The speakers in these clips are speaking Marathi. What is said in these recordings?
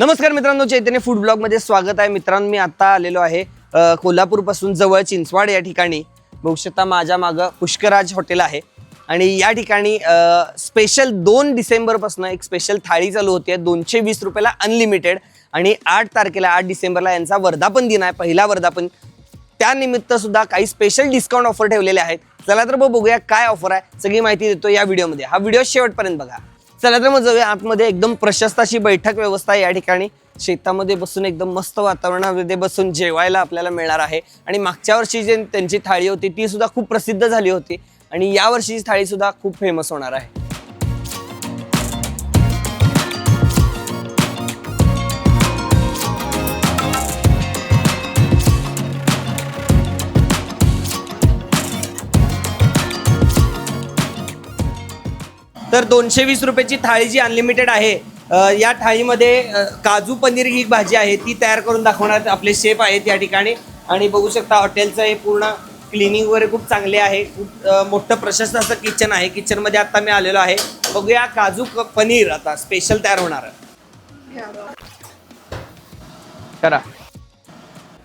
नमस्कार मित्रांनो चैतन्य फूड ब्लॉगमध्ये स्वागत आहे. मित्रांनो मी आता आलेलो आहे कोल्हापूरपासून जवळ चिंचवाड या ठिकाणी. भविष्यता माझ्या मागं पुष्कराज हॉटेल आहे. आणि या ठिकाणी स्पेशल दोन डिसेंबरपासून एक स्पेशल थाळी चालू होती दोनशे वीस रुपयाला अनलिमिटेड आणि आठ तारखेला आठ डिसेंबरला यांचा वर्धापन दिन आहे पहिला वर्धापन. त्यानिमित्त सुद्धा काही स्पेशल डिस्काउंट ऑफर ठेवलेले आहेत. चला तर बघूया काय ऑफर आहे. सगळी माहिती देतो या व्हिडिओमध्ये हा व्हिडिओ शेवटपर्यंत बघा. चला तर मग जाऊया आतमध्ये. एकदम प्रशस्त अशी बैठक व्यवस्था आहे या ठिकाणी. शेतामध्ये बसून एकदम मस्त वातावरणामध्ये बसून जेवायला आपल्याला मिळणार आहे. आणि मागच्या वर्षी जे त्यांची थाळी होती ती सुद्धा खूप प्रसिद्ध झाली होती. आणि या वर्षीची थाळी सुद्धा खूप फेमस होणार आहे. तर दोनशे वीस रुपयाची थाळी जी अनलिमिटेड आहे या थाळीमध्ये काजू पनीर ही भाजी आहे ती तयार करून दाखवणार आपले शेफ आहेत या ठिकाणी. आणि बघू शकता हॉटेलचं हे पूर्ण क्लिनिंग वगैरे खूप चांगले आहे. खूप मोठं प्रशस्त असं किचन आहे. किचनमध्ये आता मी आलेलो आहे. बघूया काजू क- पनीर आता स्पेशल तयार होणार आहे. करा.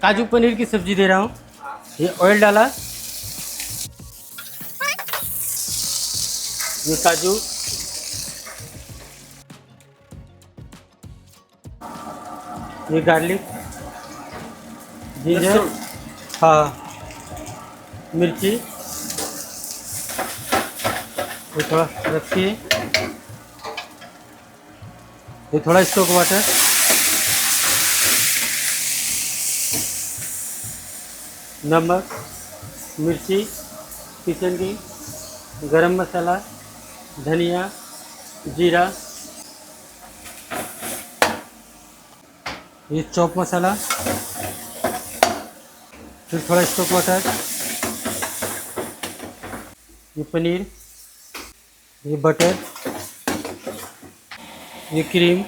काजू पनीर की सब्जी दे रहा हूँ। ये ऑयल डाला। ये काजू। ये गार्लिक जिंजर। हाँ मिर्ची ये थोड़ा रखिए ये थोड़ा स्टोक वाटर नमक मिर्ची किचन की गरम मसाला धनिया जीरा ये चॉप मसाला। फिर थोड़ा स्टोक वाटर ये पनीर। ये बटर ये क्रीम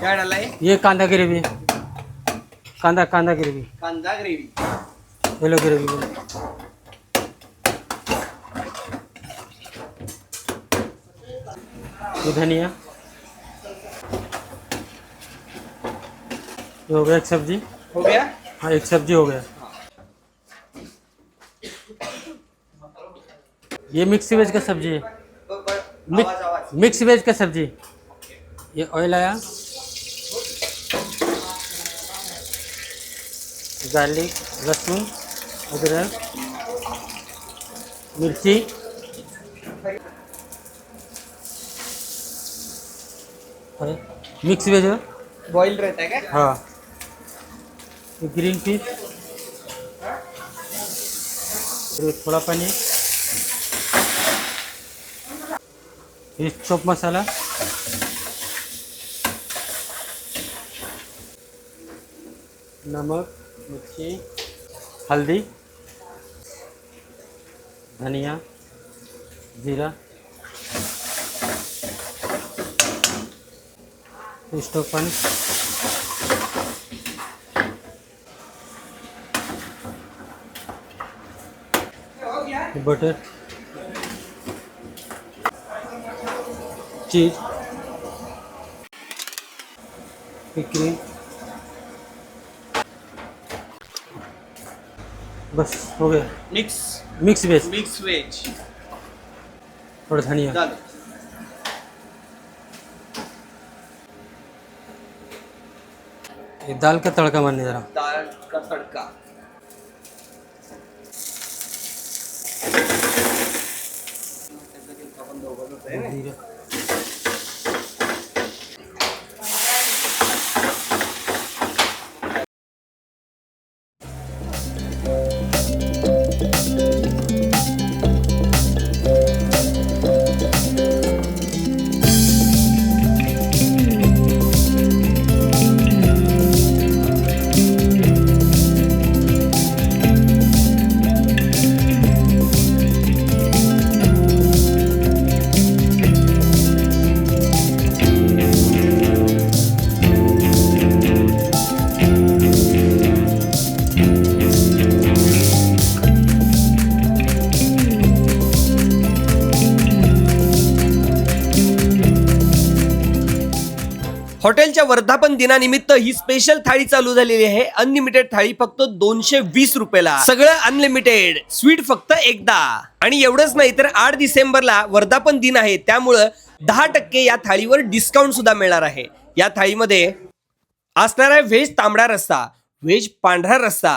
काय डालाय ये कांदा ग्रेवी कांदा कांदा ग्रेवी कांदा ग्रेव्ही येलो ग्रेवी ये धनिया। ये हो गया एक सब्ज़ी। हो गया? हाँ एक सब्ज़ी हो गया। ये मिक्स वेज का सब्ज़ी है। मिक- मिक्स वेज का सब्ज़ी। ये ऑयल आया। गार्लिक लहसुन। अदरक मिर्ची। मिक्स वेज है? बॉईल रहता है क्या? हाँ। Green peas. थोड़ा पनीर। ये चॉप मसाला। नमक मिर्ची। हल्दी धनिया जीरा स्टोव पानी बटर चीज़ क्रीम बस हो गया। Mix mix veg mix veg थोड़ा धनिया। झालं ये दाल का तड़का मारने जरा। दाल का तडका। जीरा हॉटेलच्या वर्धापन दिनानिमित्त ही स्पेशल थाळी चालू झालेली आहे. अनलिमिटेड थाळी फक्त दोनशे वीस रुपयाला. सगळं अनलिमिटेड स्वीट फक्त एकदा. आणि एवढंच नाही तर आठ डिसेंबरला वर्धापन दिन आहे. त्यामुळं दहा टक्के या थाळीवर डिस्काउंट सुद्धा मिळणार आहे. या थाळीमध्ये असणार आहे व्हेज तांबडा रस्सा व्हेज पांढरा रस्सा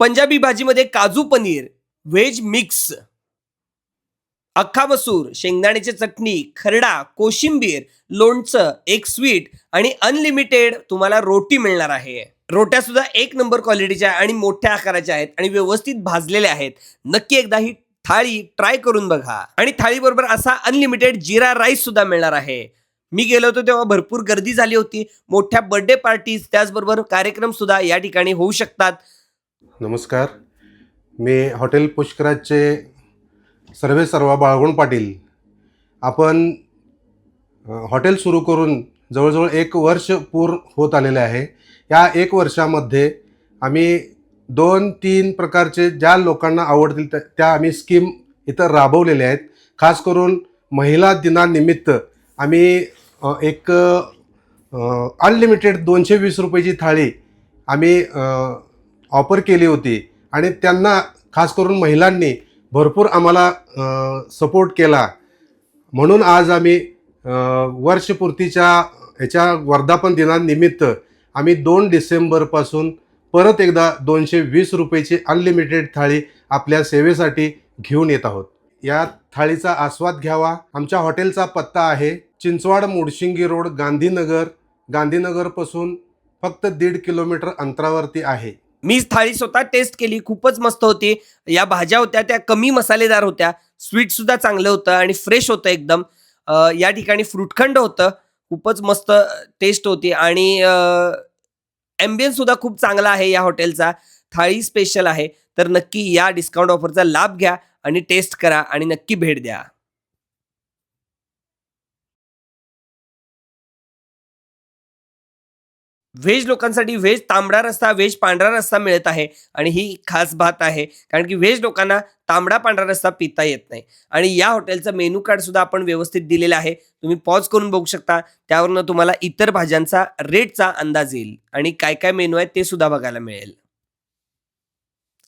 पंजाबी भाजीमध्ये काजू पनीर व्हेज मिक्स अख्खा मसूर शेंगदाण्याची चटणी खरडा कोशिंबीर लोणचं एक स्वीट आणि अनलिमिटेड तुम्हाला रोटी मिळणार आहे. रोट्या सुद्धा एक नंबर क्वालिटीच्या आणि मोठ्या आकाराच्या आहेत आणि व्यवस्थित भाजलेल्या आहेत. नक्की एकदा ही थाळी ट्राय करून बघा. आणि थाळीबरोबर असा अनलिमिटेड जिरा राईस सुद्धा मिळणार आहे. मी गेलो होतो तेव्हा भरपूर गर्दी झाली होती. मोठ्या बर्थडे पार्टीज त्याचबरोबर कार्यक्रम सुद्धा या ठिकाणी होऊ शकतात. नमस्कार. मी हॉटेल पुष्कराजचे सर्वे सर्व बाळगुण पाटील. आपण हॉटेल सुरू करून जवळजवळ एक वर्ष पूर्ण होत आलेले आहे. या एक वर्षामध्ये आम्ही दोन तीन प्रकारचे ज्या लोकांना आवडतील त्या त्या आम्ही स्कीम इथं राबवलेल्या आहेत. खास करून महिला दिनानिमित्त आम्ही एक अनलिमिटेड दोनशे वीस रुपयाची थाळी आम्ही ऑफर केली होती. आणि त्यांना खास करून महिलांनी भरपूर आम्हाला सपोर्ट केला. म्हणून आज आम्ही वर्षपूर्तीच्या ह्याच्या वर्धापन दिनानिमित्त आम्ही दोन डिसेंबरपासून परत एकदा दोनशे वीस रुपयेची अनलिमिटेड थाळी आपल्या सेवेसाठी घेऊन येत आहोत. या थाळीचा आस्वाद घ्यावा. आमच्या हॉटेलचा पत्ता आहे चिंचवाड मुडशिंगी रोड गांधीनगर. गांधीनगरपासून फक्त दीड किलोमीटर अंतरावरती आहे. मी थाळी स्वतः टेस्ट केली खूपच मस्त होती. या भाज्या होत्या त्या कमी मसालेदार होत्या. स्वीट सुद्धा चांगलं होतं आणि फ्रेश होतं एकदम. या ठिकाणी फ्रुटखंड होतं. खूपच मस्त टेस्ट होती आणि ॲम्बियन्स सुद्धा खूप चांगला आहे या हॉटेलचा थाळी स्पेशल आहे. तर नक्की या डिस्काउंट ऑफरचा लाभ घ्या आणि टेस्ट करा आणि नक्की भेट द्या. व्हेज लोकांसाठी व्हेज तांबडा रस्ता व्हेज पांढरा रस्ता मिळत आहे आणि ही खास बात आहे. कारण की व्हेज लोकांना तांबडा पांढरा रस्ता पिता येत नाही. आणि या हॉटेलचं मेनू कार्ड सुद्धा आपण व्यवस्थित दिलेलं आहे. तुम्ही पॉज करून बघू शकता. त्यावरनं तुम्हाला इतर भाज्यांचा रेटचा अंदाज येईल आणि काय काय मेनू आहे ते सुद्धा बघायला मिळेल.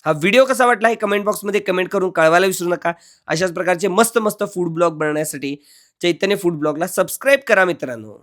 हा व्हिडिओ कसा वाटला हे कमेंट बॉक्समध्ये कमेंट करून कळवायला विसरू नका. अशाच प्रकारचे मस्त मस्त फूड ब्लॉग बनवण्यासाठी चैतन्य फूड ब्लॉगला सबस्क्राईब करा मित्रांनो.